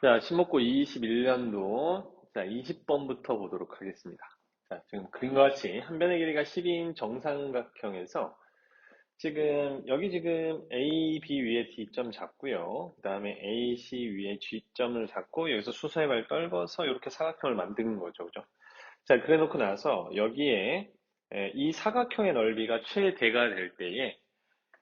자, 신목고 21년도 자, 20번부터 보도록 하겠습니다. 자, 지금 그림과 같이 한 변의 길이가 10인 정삼각형에서 지금 여기 지금 A, B 위에 D점 잡고요. 그 다음에 A, C 위에 G점을 잡고 여기서 수사의 발 떨궈서 이렇게 사각형을 만드는 거죠. 그죠? 자, 그래 놓고 나서 여기에 이 사각형의 넓이가 최대가 될 때에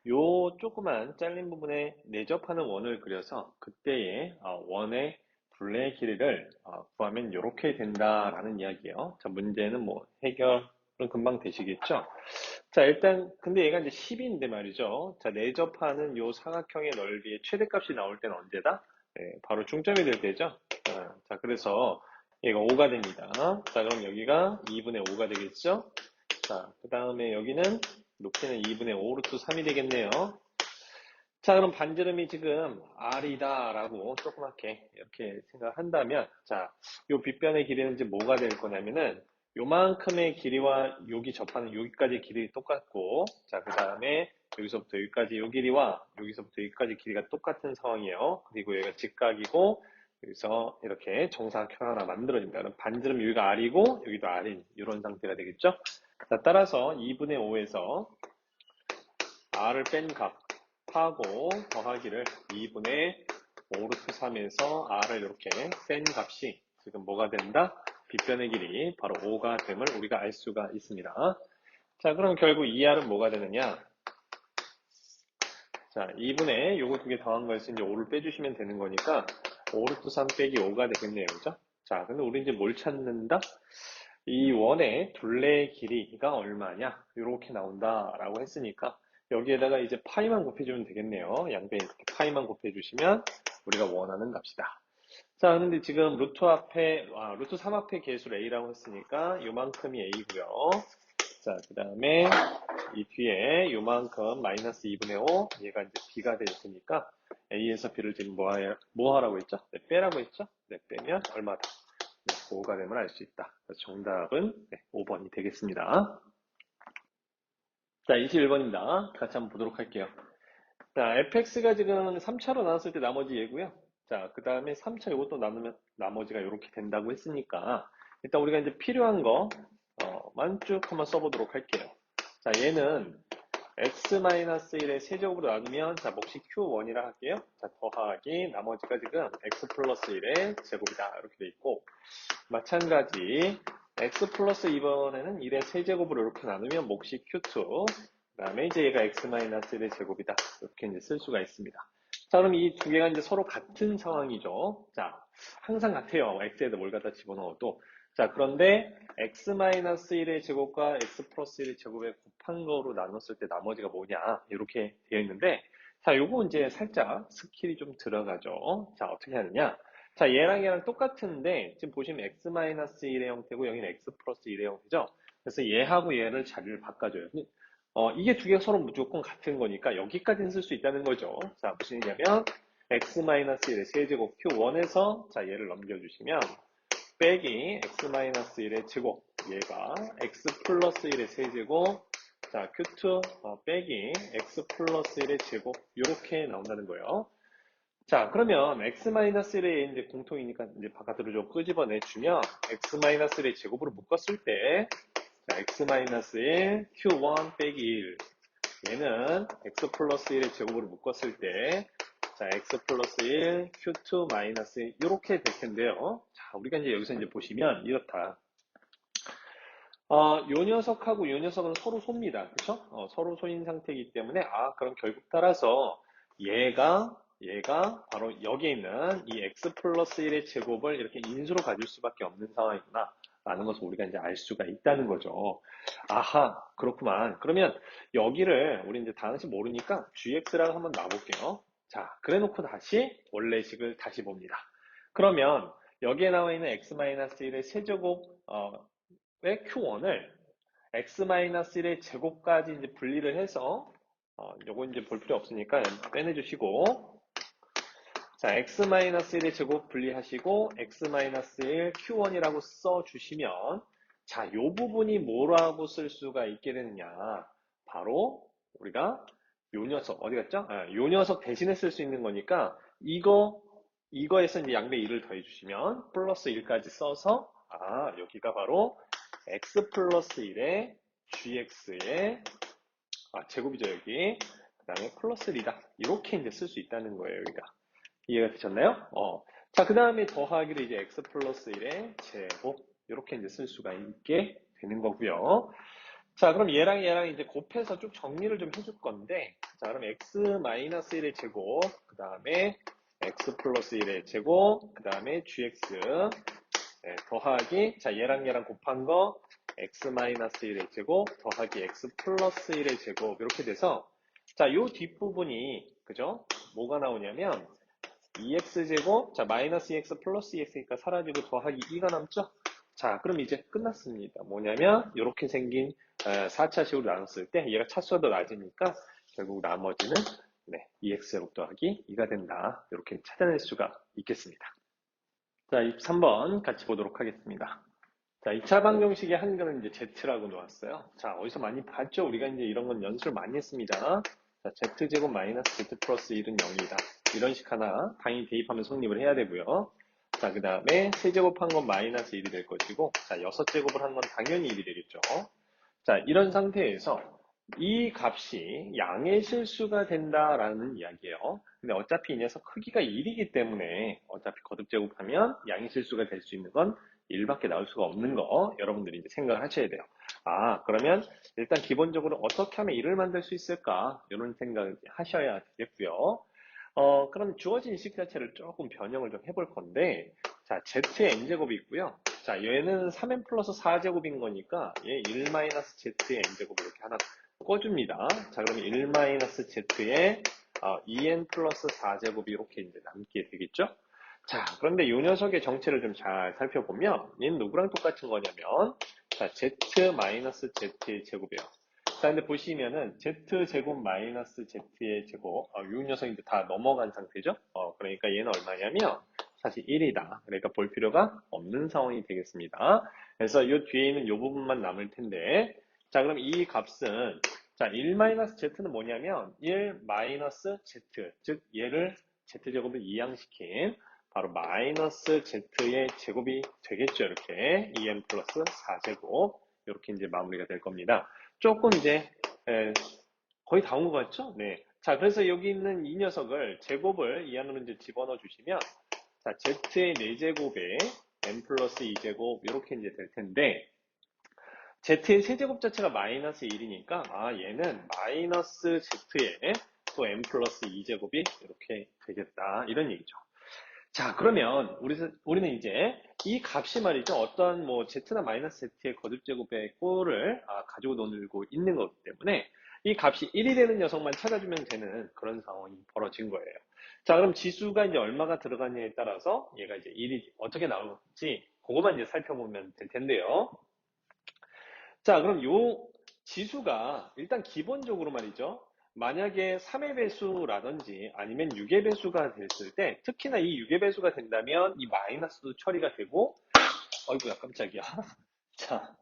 요 조그만 잘린 부분에 내접하는 원을 그려서 그때의 어, 원의 둘레의 길이를 어, 구하면 이렇게 된다라는 이야기예요. 자, 문제는 뭐 해결은 금방 되시겠죠? 자, 일단 근데 얘가 이제 10인데 말이죠. 자, 내접하는 요 사각형의 넓이의 최대값이 나올 때는 언제다? 네, 바로 중점이 될 때죠. 어, 자, 그래서 얘가 5가 됩니다. 자, 그럼 여기가 2분의 5가 되겠죠? 자, 그 다음에 여기는 높이는 2분의 5 루트 3이 되겠네요. 자, 그럼 반지름이 지금 R이다 라고 조그맣게 이렇게 생각한다면, 자, 요 빗변의 길이는 이제 뭐가 될 거냐면은, 요만큼의 길이와 여기 접하는 여기까지 길이 똑같고, 자, 그 다음에 여기서부터 여기까지 요 길이와 여기서부터 여기까지 길이가 똑같은 상황이에요. 그리고 여기가 직각이고, 여기서 이렇게 정사각형 하나 만들어집니다. 그럼 반지름 여기가 R이고, 여기도 R인, 이런 상태가 되겠죠? 자, 따라서 2분의 5에서 r을 뺀 값 하고 더하기를 2분의 5루트 3에서 r을 이렇게 뺀 값이 지금 뭐가 된다? 빗변의 길이 바로 5가 됨을 우리가 알 수가 있습니다. 자, 그럼 결국 2r은 뭐가 되느냐? 자, 2분의 요거 두 개 더한 거에서 이제 5를 빼주시면 되는 거니까 5루트 3 빼기 5가 되겠네요. 그죠? 자, 근데 우리 이제 뭘 찾는다? 이 원의 둘레의 길이가 얼마냐 이렇게 나온다라고 했으니까 여기에다가 이제 파이만 곱해주면 되겠네요. 양변에 이렇게 파이만 곱해주시면 우리가 원하는 값이다. 자, 근데 지금 루트 앞에, 아, 루트 3 앞에 개수를 a라고 했으니까 요만큼이 a고요. 자, 그 다음에 이 뒤에 요만큼 마이너스 2분의 5, 얘가 이제 b가 될 테니까 a에서 b를 지금 뭐, 하, 뭐 하라고 했죠? 네, 빼라고 했죠? 네, 빼면 얼마다? 5가 되면 알 수 있다. 정답은 네, 5번이 되겠습니다. 자, 21번입니다. 같이 한번 보도록 할게요. 자, fx가 지금 3차로 나눴을 때 나머지 얘고요. 자, 그 다음에 3차 이것도 나누면 나머지가 이렇게 된다고 했으니까 일단 우리가 이제 필요한 거만 어, 쭉 한번 써보도록 할게요. 자, 얘는 x-1의 세제곱으로 나누면 자 몫이 q1이라 할게요. 자 더하기 나머지가 지금 x 플러스 1의 제곱이다 이렇게 돼 있고 마찬가지 x 플러스 2번에는 1의 세제곱으로 이렇게 나누면 몫이 q2 그 다음에 이제 얘가 x-1의 제곱이다 이렇게 이제 쓸 수가 있습니다. 자 그럼 이 두 개가 이제 서로 같은 상황이죠. 자 항상 같아요. x에다 뭘 갖다 집어넣어도 자, 그런데 x-1의 제곱과 x 플러스 1의 제곱에 곱한 거로 나눴을 때 나머지가 뭐냐 이렇게 되어 있는데 자, 요거 이제 살짝 스킬이 좀 들어가죠. 자, 어떻게 하느냐? 자, 얘랑 얘랑 똑같은데 지금 보시면 x-1의 형태고 여기는 x 플러스 1의 형태죠. 그래서 얘하고 얘를 자리를 바꿔줘요. 어, 이게 두 개가 서로 무조건 같은 거니까 여기까지는 쓸 수 있다는 거죠. 자, 무슨 얘기냐면 x-1의 세제곱 q1에서 자, 얘를 넘겨주시면 빼기 x-1의 제곱 얘가 x 플러스 1의 세제곱. 자 q2 어, 빼기 x 플러스 1의 제곱 이렇게 나온다는 거예요. 자 그러면 x-1의 이제 공통이니까 이제 바깥으로 좀 끄집어내 주면 x-1의 제곱으로 묶었을 때 자, x-1 q1 빼기 1 얘는 x 플러스 1의 제곱으로 묶었을 때 자, x 플러스 1, q2 마이너스 1, 이렇게 될 텐데요. 자, 우리가 이제 여기서 이제 보시면 이렇다. 어, 요 녀석하고 요 녀석은 서로 소입니다. 그쵸? 어, 서로 소인 상태이기 때문에, 아, 그럼 결국 따라서 얘가, 얘가 바로 여기에 있는 이 x 플러스 1의 제곱을 이렇게 인수로 가질 수밖에 없는 상황이구나. 라는 것을 우리가 이제 알 수가 있다는 거죠. 아하, 그렇구만. 그러면 여기를 우리 이제 다항식 모르니까 gx라고 한번 놔볼게요. 자, 그래 놓고 다시 원래식을 다시 봅니다. 그러면 여기에 나와 있는 x-1의 세제곱 어, 의 q1을 x-1의 제곱까지 이제 분리를 해서 어, 요거 이제 볼 필요 없으니까 빼내주시고 자, x-1의 제곱 분리하시고 x-1 q1이라고 써주시면 자, 요 부분이 뭐라고 쓸 수가 있게 되느냐 바로 우리가 요 녀석 어디 갔죠? 아, 요 녀석 대신에 쓸 수 있는 거니까 이거 이거에서 이제 양배 2를 더해 주시면 플러스 1까지 써서 아 여기가 바로 x 플러스 1에 gx의 아 제곱이죠 여기 그 다음에 플러스 1이다 이렇게 이제 쓸 수 있다는 거예요 여기가 이해가 되셨나요? 어. 자, 그 다음에 더하기를 이제 x 플러스 1의 제곱 이렇게 이제 쓸 수가 있게 되는 거고요. 자, 그럼 얘랑 얘랑 이제 곱해서 쭉 정리를 좀 해줄 건데, 자, 그럼 x 마이너스 1의 제곱, 그 다음에 x 플러스 1의 제곱, 그 다음에 gx 네, 더하기, 자, 얘랑 얘랑 곱한 거 x 마이너스 1의 제곱 더하기 x 플러스 1의 제곱 이렇게 돼서 자, 요 뒷부분이 그죠? 뭐가 나오냐면 2x제곱, 자, 마이너스 2x 플러스 2x니까 사라지고 더하기 2가 남죠? 자, 그럼 이제 끝났습니다. 뭐냐면, 이렇게 생긴 4차 식으로 나눴을 때, 얘가 차수가 더 낮으니까, 결국 나머지는, 네, 2x제곱 더하기 2가 된다. 이렇게 찾아낼 수가 있겠습니다. 자, 23번 같이 보도록 하겠습니다. 자, 2차 방정식의 한글은 이제 z라고 놓았어요. 자, 어디서 많이 봤죠? 우리가 이제 이런 건 연습을 많이 했습니다. 자, z제곱 마이너스 z 플러스 1은 0이다. 이런 식 하나 당연히 대입하면 성립을 해야 되고요. 자, 그 다음에 세제곱한 건 마이너스 1이 될 것이고, 자, 6제곱을 한 건 당연히 1이 되겠죠. 자, 이런 상태에서 이 값이 양의 실수가 된다라는 이야기예요. 근데 어차피 이 녀석 크기가 1이기 때문에 어차피 거듭 제곱하면 양의 실수가 될 수 있는 건 1밖에 나올 수가 없는 거 여러분들이 이제 생각을 하셔야 돼요. 아, 그러면 일단 기본적으로 어떻게 하면 1을 만들 수 있을까? 이런 생각을 하셔야 되겠고요. 어, 그럼 주어진 식 자체를 조금 변형을 좀 해볼 건데, 자, z의 n제곱이 있고요. 자, 얘는 3n 플러스 4제곱인 거니까, 얘 1 마이너스 z의 n제곱 이렇게 하나 꺼줍니다. 자, 그러면 1 마이너스 z의 어, 2n 플러스 4제곱이 이렇게 이제 남게 되겠죠? 자, 그런데 이 녀석의 정체를 좀 잘 살펴보면, 얘는 누구랑 똑같은 거냐면, 자, z 마이너스 z의 제곱이에요. 자, 근데 보시면은 z제곱 마이너스 z의 제곱, 어, 이 녀석이 이제 다 넘어간 상태죠? 어, 그러니까 얘는 얼마냐면, 사실 1이다. 그러니까 볼 필요가 없는 상황이 되겠습니다. 그래서 이 뒤에 있는 이 부분만 남을 텐데, 자, 그럼 이 값은, 자, 1-z는 뭐냐면, 1-z, 즉, 얘를 z제곱을 이항시킨, 바로 마이너스 z의 제곱이 되겠죠. 이렇게 2n 플러스 4제곱 이렇게 이제 마무리가 될 겁니다. 조금 이제 에, 거의 다 온 것 같죠? 네. 자, 그래서 여기 있는 이 녀석을 제곱을 이 안으로 이제 집어넣어 주시면 자, z의 4제곱에 n 플러스 2제곱 이렇게 이제 될 텐데 z의 세제곱 자체가 마이너스 1이니까 아 얘는 마이너스 z에 또 n 플러스 2제곱이 이렇게 되겠다 이런 얘기죠. 자, 그러면 우리, 우리는 이제 이 값이 말이죠. 어떤 뭐 z나 마이너스 z의 거듭제곱의 꼴을 아, 가지고 놀고 있는 거기 때문에 이 값이 1이 되는 녀석만 찾아주면 되는 그런 상황이 벌어진 거예요. 자, 그럼 지수가 이제 얼마가 들어가냐에 따라서 얘가 이제 1이 어떻게 나올지 그것만 이제 살펴보면 될 텐데요. 자, 그럼 요 지수가 일단 기본적으로 말이죠. 만약에 3의 배수라든지 아니면 6의 배수가 됐을 때 특히나 이 6의 배수가 된다면 이 마이너스도 처리가 되고 어이구야 깜짝이야 자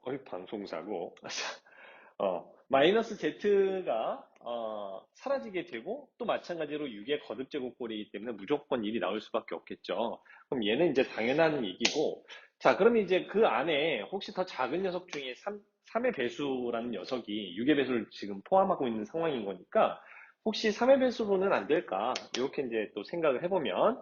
어이 방송사고 어, 마이너스 z가 어, 사라지게 되고 또 마찬가지로 6의 거듭 제곱꼴이기 때문에 무조건 1이 나올 수밖에 없겠죠 그럼 얘는 이제 당연한 얘기고 자 그럼 이제 그 안에 혹시 더 작은 녀석 중에 3, 3의 배수라는 녀석이 6의 배수를 지금 포함하고 있는 상황인 거니까 혹시 3의 배수로는 안 될까? 이렇게 이제 또 생각을 해보면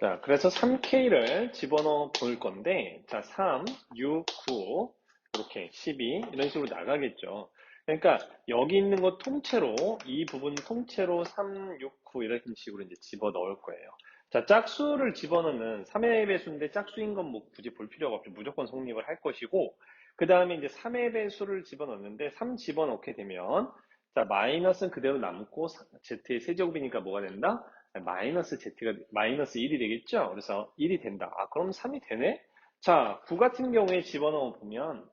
자, 그래서 3K를 집어넣어 볼 건데 자, 3, 6, 9 이렇게 12 이런 식으로 나가겠죠. 그러니까 여기 있는 거 통째로 이 부분 통째로 3, 6, 9 이런 식으로 이제 집어 넣을 거예요. 자, 짝수를 집어넣는 3의 배수인데 짝수인 건 뭐 굳이 볼 필요가 없이 무조건 성립을 할 것이고 그 다음에 이제 3의 배수를 집어넣는데 3 집어넣게 되면 자 마이너스는 그대로 남고 z의 세제곱이니까 뭐가 된다? 마이너스 z가 마이너스 1이 되겠죠? 그래서 1이 된다. 아 그럼 3이 되네? 자 9 같은 경우에 집어넣어 보면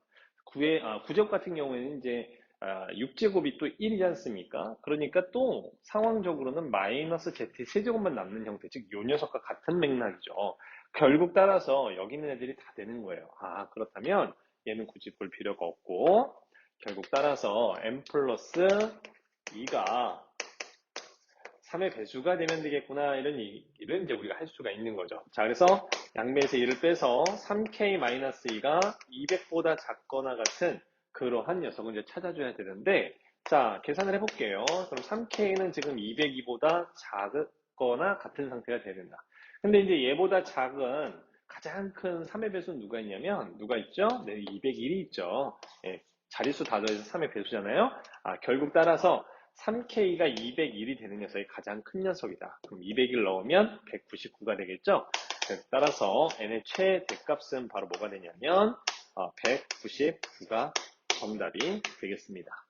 9의 아, 9제곱 같은 경우에는 이제 아, 6제곱이 또 1이지 않습니까? 그러니까 또 상황적으로는 마이너스 z 세제곱만 남는 형태, 즉 요 녀석과 같은 맥락이죠. 결국 따라서 여기 있는 애들이 다 되는 거예요. 아 그렇다면 얘는 굳이 볼 필요가 없고 결국 따라서 n 플러스 2가 3의 배수가 되면 되겠구나 이런 얘기를 이제 우리가 할 수가 있는 거죠. 자 그래서 양배에서 2를 빼서 3k-2가 200보다 작거나 같은 그러한 녀석을 이제 찾아줘야 되는데 자 계산을 해볼게요. 그럼 3k는 지금 202보다 작거나 같은 상태가 돼야 된다. 근데 이제 얘보다 작은 가장 큰 3의 배수는 누가 있냐면 누가 있죠? 네, 201이 있죠. 예, 자릿수 다 더해서 3의 배수잖아요. 아, 결국 따라서 3K가 201이 되는 녀석이 가장 큰 녀석이다. 그럼 201 넣으면 199가 되겠죠? 따라서 n의 최대값은 바로 뭐가 되냐면 199가 정답이 되겠습니다.